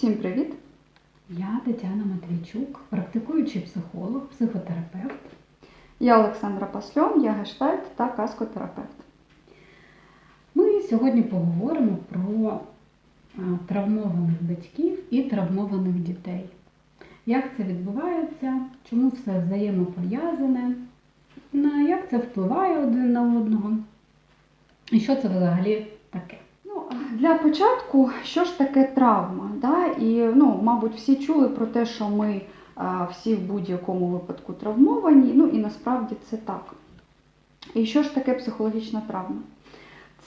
Всім привіт! Я Тетяна Матвійчук, практикуючий психолог, психотерапевт. Я Олександра Пасльон, я гештальт та каскотерапевт. Ми сьогодні поговоримо про травмованих батьків і травмованих дітей. Як це відбувається, чому все взаємопов'язане, на як це впливає один на одного, і що це взагалі таке. Для початку, що ж таке травма? Да? І, ну, мабуть, всі чули про те, що ми а, всі в будь-якому випадку травмовані, ну і насправді це так. І що ж таке психологічна травма?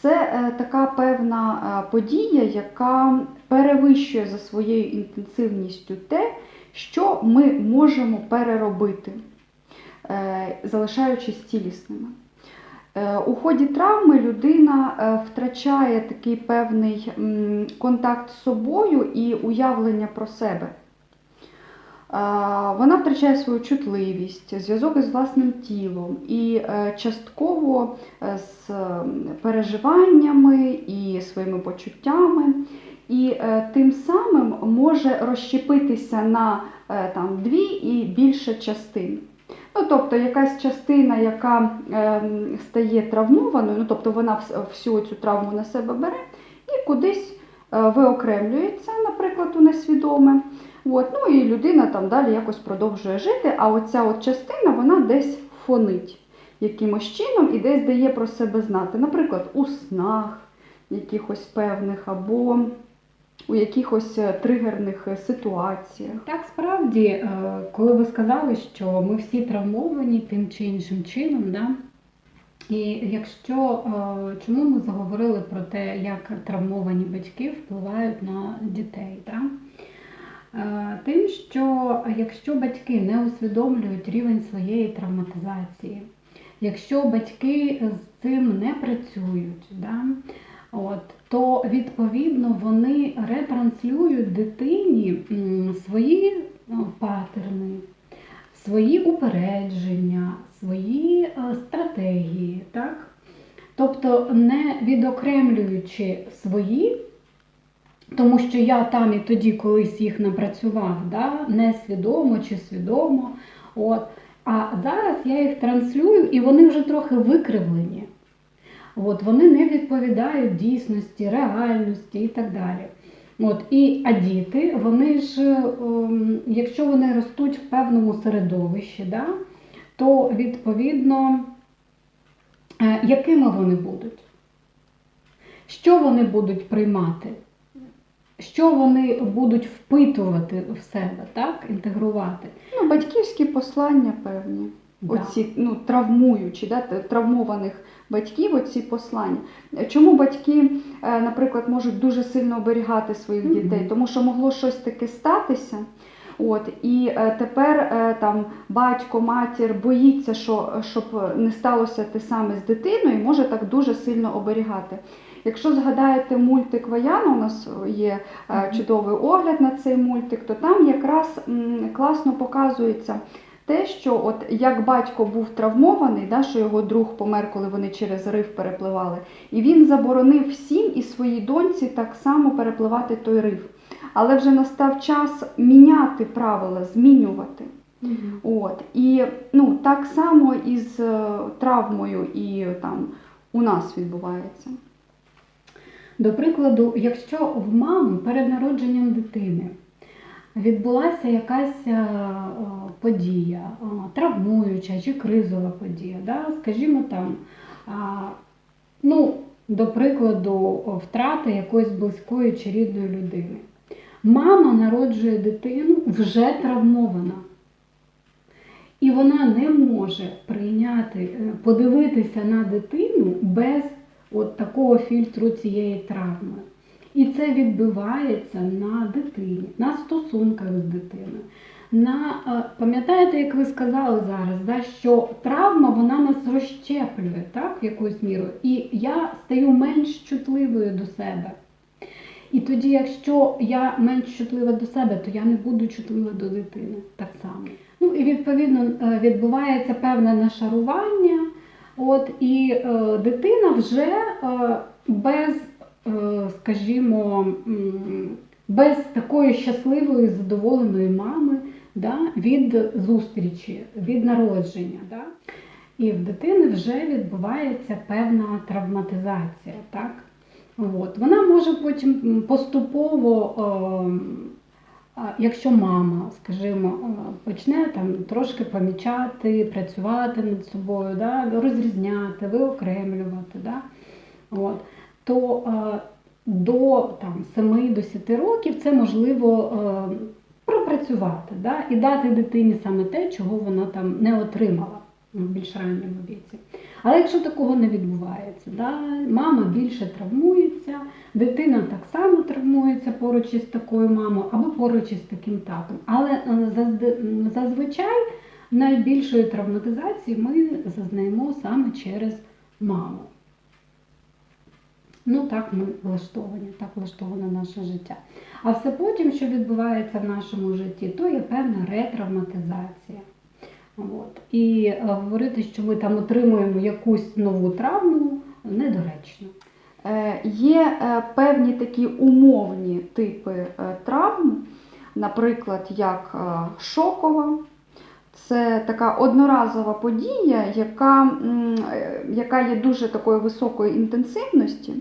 Це е, така певна е, подія, яка перевищує за своєю інтенсивністю те, що ми можемо переробити, е, залишаючись цілісними. Е, У ході травми людина е, втрачає такий певний контакт з собою і уявлення про себе. Е, Вона втрачає свою чутливість, зв'язок із власним тілом і частково з переживаннями і своїми почуттями. І тим самим може розщепитися на там, дві і більше частин. Ну, тобто якась частина, яка ем, стає травмованою, ну, тобто вона всю цю травму на себе бере і кудись е, виокремлюється, наприклад, у несвідоме. От, ну і людина там далі якось продовжує жити, а оця от частина вона десь фонить якимось чином і десь дає про себе знати. Наприклад, у снах якихось певних або у якихось е, тригерних е, ситуаціях. Так, справді, е, коли ви сказали, що ми всі травмовані тим чи іншим чином, да? і якщо чому ми заговорили про те, як травмовані батьки впливають на дітей? Да? Тим, що якщо батьки не усвідомлюють рівень своєї травматизації, якщо батьки з цим не працюють, да, от, то відповідно вони ретранслюють дитині свої ну, патерни, свої упередження, свої е, стратегії. Так? Тобто не відокремлюючи свої, тому що я там і тоді колись їх напрацював, да? несвідомо чи свідомо. От. А зараз я їх транслюю і вони вже трохи викривлені. От, вони не відповідають дійсності, реальності і так далі. От, і, а діти, вони ж, ем, якщо вони ростуть в певному середовищі, да, то відповідно, е, якими вони будуть? Що вони будуть приймати? Що вони будуть впитувати в себе, так? інтегрувати? Ну, батьківські послання певні. Да. Оці ну, травмуючі, да, травмованих батьків, оці послання. Чому батьки, е, наприклад, можуть дуже сильно оберігати своїх Мгм. дітей? Тому що могло щось таке статися. От, і е, тепер е, там батько, матір боїться, що щоб не сталося те саме з дитиною, і може так дуже сильно оберігати. Якщо згадаєте мультик Ваяна, у нас є чудовий огляд на цей мультик, то там якраз класно показується те, що от як батько був травмований, да, що його друг помер, коли вони через риф перепливали, і він заборонив всім і своїй доньці так само перепливати той риф. Але вже настав час міняти правила, змінювати. От. І ну, так само із е, травмою і там у нас відбувається. До прикладу, якщо в мами перед народженням дитини відбулася якась е, е, подія, е, травмуюча чи кризова подія, да? скажімо там, ну, до прикладу, втрата якоїсь близької чи рідної людини. Мама народжує дитину вже травмована. І вона не може прийняти, подивитися на дитину без от такого фільтру цієї травми. І це відбивається на дитині, на стосунках з дитиною. На, е, пам'ятаєте, як ви сказали зараз, да, що травма вона нас розщеплює так, в якусь міру, і я стаю менш чутливою до себе. І тоді, якщо я менш чутлива до себе, то я не буду чутлива до дитини так само. Ну і відповідно е, відбувається певне нашарування, от і е, дитина вже е, без, скажімо, без такої щасливої, задоволеної мами да, від зустрічі, від народження. Да? І в дитини вже відбувається певна травматизація. Так? От. Вона може потім поступово, ем, якщо мама, скажімо, е, почне там трошки помічати, працювати над собою, да, розрізняти, виокремлювати, да, от, то е, до там, 7-10 років це можливо е, пропрацювати да, і дати дитині саме те, чого вона там не отримала в більш ранньому віці. Але якщо такого не відбувається, да, мама більше травмується, дитина так само травмується поруч із такою мамою або поруч із таким татом. Але е, зазвичай найбільшої травматизації ми зазнаємо саме через маму. Ну так ми влаштовані, так влаштоване наше життя. А все потім, що відбувається в нашому житті, то є певна ретравматизація. От. І е, говорити, що ми там отримуємо якусь нову травму, недоречно. Е, Є е, певні такі умовні типи травм, наприклад, як шокова. Це така одноразова подія, яка, е, яка є дуже такої високої інтенсивності.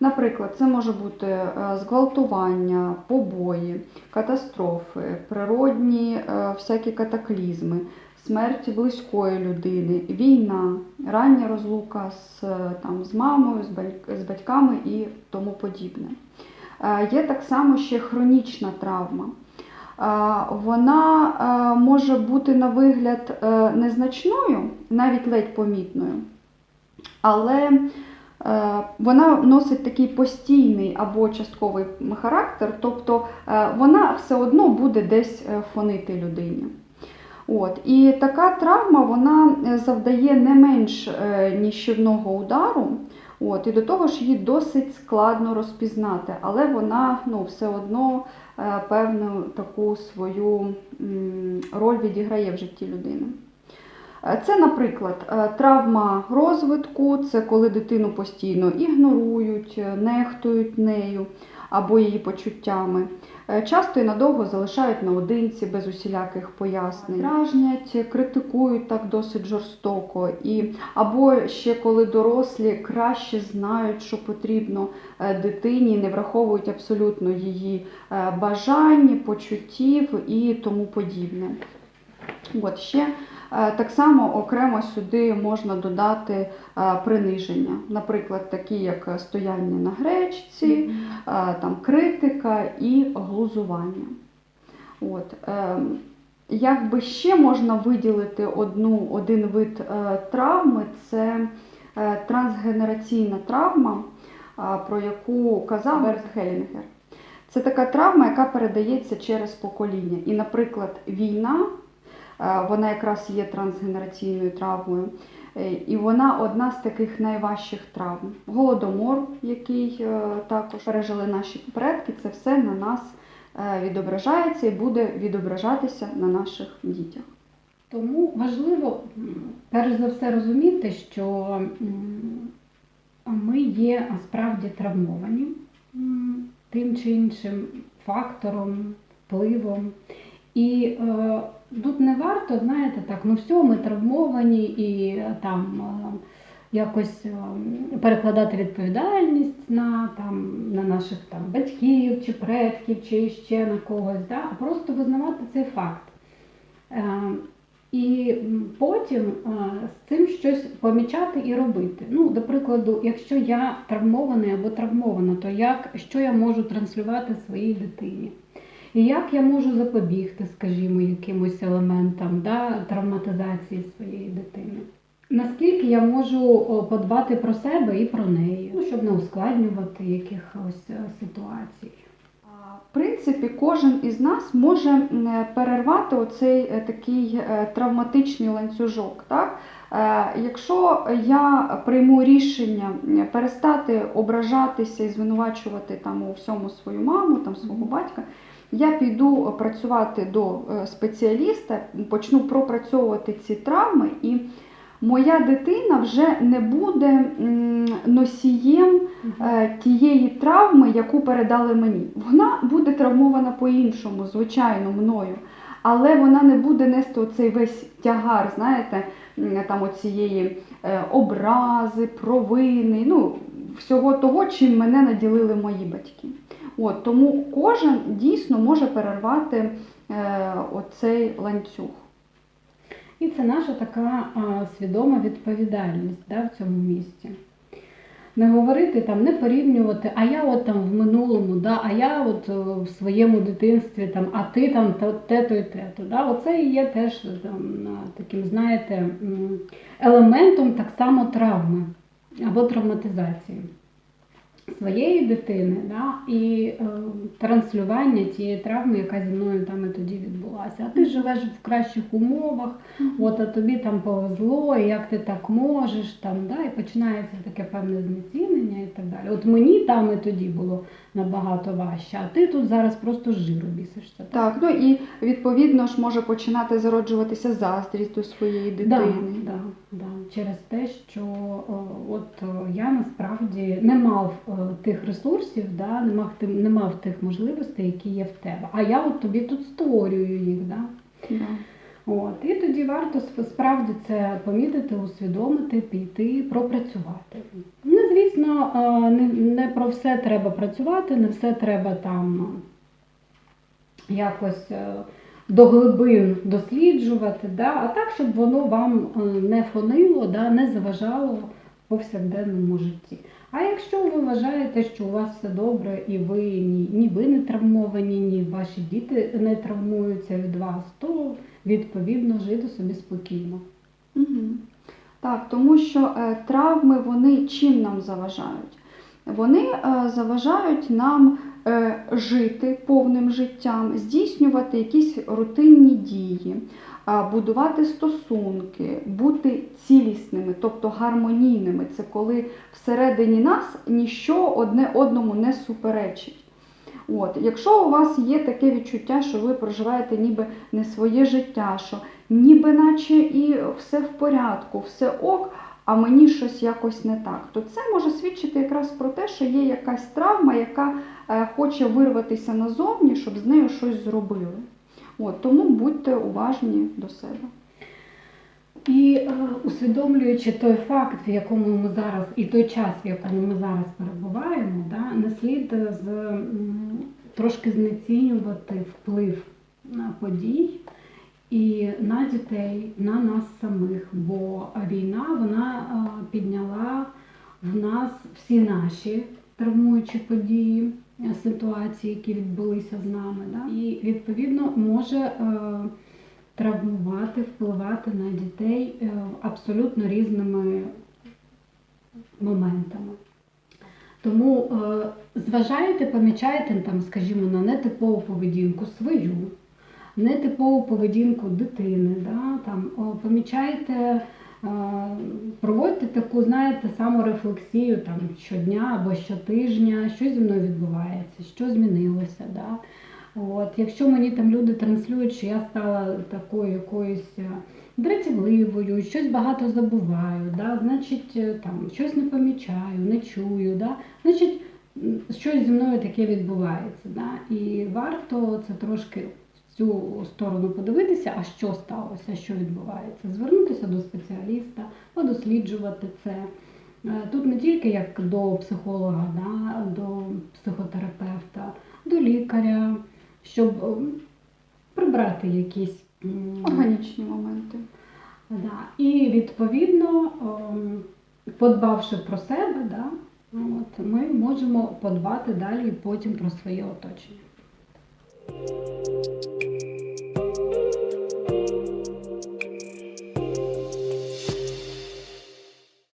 Наприклад, це може бути е, зґвалтування, побої, катастрофи, природні е, всякі катаклізми, смерть близької людини, війна, рання розлука з, там, з мамою, з батьками і тому подібне. Є так само ще хронічна травма. Вона е, може бути на вигляд е, незначною, навіть ледь помітною, але е, вона носить такий постійний або частковий характер, тобто вона все одно буде десь фонити людині. От. І така травма вона е, завдає не менш е, ніщівного удару. От, і до того ж її досить складно розпізнати, але вона ну, все одно е, певну таку свою роль відіграє в житті людини. Це, наприклад, травма розвитку, це коли дитину постійно ігнорують, нехтують нею або її почуттями. Е, Часто і надовго залишають наодинці без усіляких пояснень. Дражнять, критикують так досить жорстоко. І, або ще коли дорослі краще знають, що потрібно е, дитині, не враховують абсолютно її е, бажань, почуттів і тому подібне. От ще так само окремо сюди можна додати е, приниження, наприклад, такі як стояння на гречці, е, там критика і глузування. От, е, якби ще можна виділити одну, один вид е, травми, це е, трансгенераційна травма, е, про яку казав Берт Гелінгер. Це така травма, яка передається через покоління. І, наприклад, війна, е, вона якраз є трансгенераційною травмою. Е, І вона одна з таких найважчих травм. Голодомор, який е, також пережили наші предки, це все на нас е, відображається і буде відображатися на наших дітях. Тому важливо перш за все розуміти, що ми є справді травмовані тим чи іншим фактором, впливом. І е, тут не варто, знаєте, так, ну все, ми травмовані і е, там е, якось е, перекладати відповідальність на, там, на наших там, батьків чи предків, чи ще на когось, да? а просто визнавати цей факт. І потім з цим щось помічати і робити. Ну, до прикладу, якщо я травмований або травмована, то як, що я можу транслювати своїй дитині? І як я можу запобігти, скажімо, якимось елементам да, травматизації своєї дитини? Наскільки я можу подбати про себе і про неї, ну, щоб не ускладнювати якихось е, ситуацій? В принципі, кожен із нас може перервати оцей е, такий е, травматичний ланцюжок. Так? Якщо я прийму рішення перестати ображатися і звинувачувати там у всьому свою маму, там свого батька, я піду працювати до е, спеціаліста, почну пропрацьовувати ці травми і моя дитина вже не буде носієм е, тієї травми, яку передали мені. Вона буде травмована по-іншому, звичайно, мною. Але вона не буде нести оцей весь тягар, знаєте, там оцієї е, образи, провини, ну, всього того, чим мене наділили мої батьки. От, тому кожен дійсно може перервати е, оцей ланцюг. І це наша така а, свідома відповідальність да, в цьому місці. Не говорити там, не порівнювати, а я от там в минулому, да, а я от е, в своєму дитинстві, там, а ти там те- те-то і те-то. Да. Оце і є теж там, таким, знаєте, елементом так само травми або травматизації своєї дитини да, і е, транслювання тієї травми, яка зі мною там і тоді відбулася. А ти живеш в кращих умовах, От а тобі там повезло, і як ти так можеш, там, да, і починається таке певне знецінення і так далі. От мені там і тоді було набагато важче, а ти тут зараз просто жиру бісишся. Так, ну і відповідно ж може починати зароджуватися заздрість до своєї дитини. Да, да, да. Через те, що о, от я насправді не мав о, тих ресурсів, да, не, мав, не мав тих можливостей, які є в тебе. А я от тобі тут створюю їх. Да? Да. От, і тоді варто справді це помітити, усвідомити, піти, пропрацювати. Ну, звісно, е, не, не про все треба працювати, не все треба там якось е, до глибин досліджувати, да? а так, щоб воно вам е, не фонило, да? не заважало в повсякденному житті. А якщо ви вважаєте, що у вас все добре і ви ні, ні ви не травмовані, ні ваші діти не травмуються від вас, то відповідно жити собі спокійно. Угу. Так, тому що е, травми вони чим нам заважають? Вони е, заважають нам жити повним життям, здійснювати якісь рутинні дії, будувати стосунки, бути цілісними, тобто гармонійними. Це коли всередині нас ніщо одне одному не суперечить. От, якщо у вас є таке відчуття, що ви проживаєте ніби не своє життя, що ніби наче і все в порядку, все ок, а мені щось якось не так, то це може свідчити якраз про те, що є якась травма, яка е, хоче вирватися назовні, щоб з нею щось зробили. От, тому будьте уважні до себе. І е, усвідомлюючи той факт, в якому ми зараз, і той час, в якому ми зараз перебуваємо, да, не слід з, м, трошки знецінювати вплив на подій і на дітей, на нас самих. Бо війна вона е, підняла в нас всі наші травмуючі події, е, ситуації, які відбулися з нами. Да? І відповідно може. е, травмувати, впливати на дітей абсолютно різними моментами. Тому зважаєте, помічаєте там, скажімо, на нетипову поведінку свою, нетипову поведінку дитини, да, там, помічаєте, е, проводьте таку, знаєте, саморефлексію там, щодня або щотижня, що зі мною відбувається, що змінилося. Да. От, якщо мені там люди транслюють, що я стала такою якоюсь е, дратівливою, щось багато забуваю, да, значить е, там щось не помічаю, не чую, да, значить щось зі мною таке відбувається. Да, і варто це трошки цю сторону подивитися, а що сталося, що відбувається, звернутися до спеціаліста, подосліджувати це. Е, Тут не тільки як до психолога, да, до психотерапевта, до лікаря, щоб ем, прибрати якісь Органічні моменти. да. і відповідно, ем, подбавши про себе, да, от, ми можемо подбати далі потім про своє оточення.